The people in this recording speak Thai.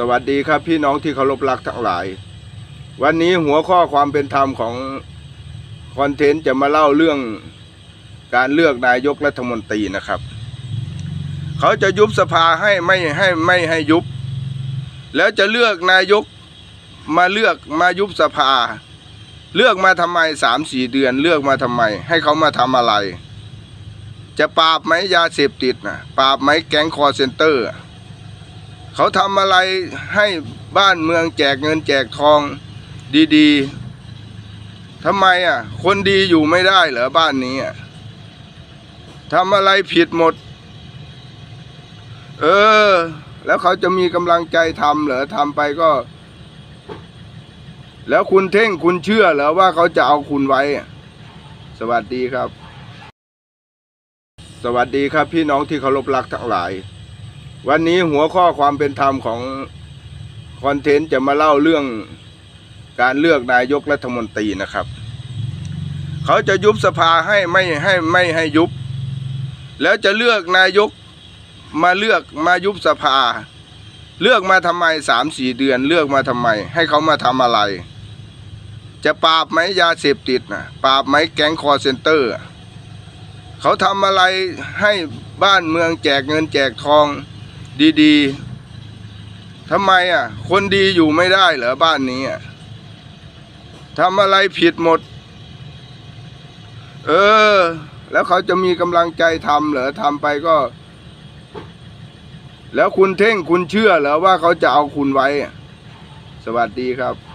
สวัสดีครับพี่น้องที่เคารพรักทั้งหลาย วันนี้หัวข้อความเป็นธรรมของคอนเทนต์จะมาเล่าเรื่องการเลือกนายกรัฐมนตรีนะครับ เขาจะยุบสภาให้ไม่ให้ไม่ให้ยุบ แล้วจะเลือกนายกมาเลือกมายุบสภา เลือกมาทำไมสามสี่เดือนเลือกมาทำไม ให้เขามาทำอะไร จะปราบไหมยาเสพติดนะปราบไหมแก๊งคอร์เซนเตอร์ เขาทำอะไรให้บ้านเมืองแจกเงินแจกทองดีๆทำไมอะ คนดีอยู่ไม่ได้เหรอบ้านนี้อะทำอะไรผิดหมด เออ แล้วเขาจะมีกำลังใจทำเหรอทำไปก็ แล้วคุณเท่งคุณเชื่อเหรอว่าเขาจะเอาคุณไว้ สวัสดีครับ สวัสดีครับพี่น้องที่เคารพรักทั้งหลาย วันนี้หัวข้อความเป็นธรรมของคอนเทนต์จะมาเล่าเรื่องการเลือกนายกรัฐมนตรีนะครับ เขาจะยุบสภาให้ไม่ให้ไม่ให้ยุบ แล้วจะเลือกนายกมาเลือกมายุบสภา เลือกมาทำไมสามสี่เดือนเลือกมาทำไม ให้เขามาทำอะไร จะปราบไหมยาเสพติดนะปราบไหมแก๊งคอร์เซนเตอร์ เขาทำอะไรให้บ้านเมืองแจกเงินแจกทอง ดีๆทำไมอะ คนดีอยู่ไม่ได้เหรอบ้านนี้อะทำอะไรผิดหมด เออ แล้วเขาจะมีกำลังใจทำเหรอทำไปก็ แล้วคุณเท่งคุณเชื่อเหรอว่าเขาจะเอาคุณไว้ สวัสดีครับ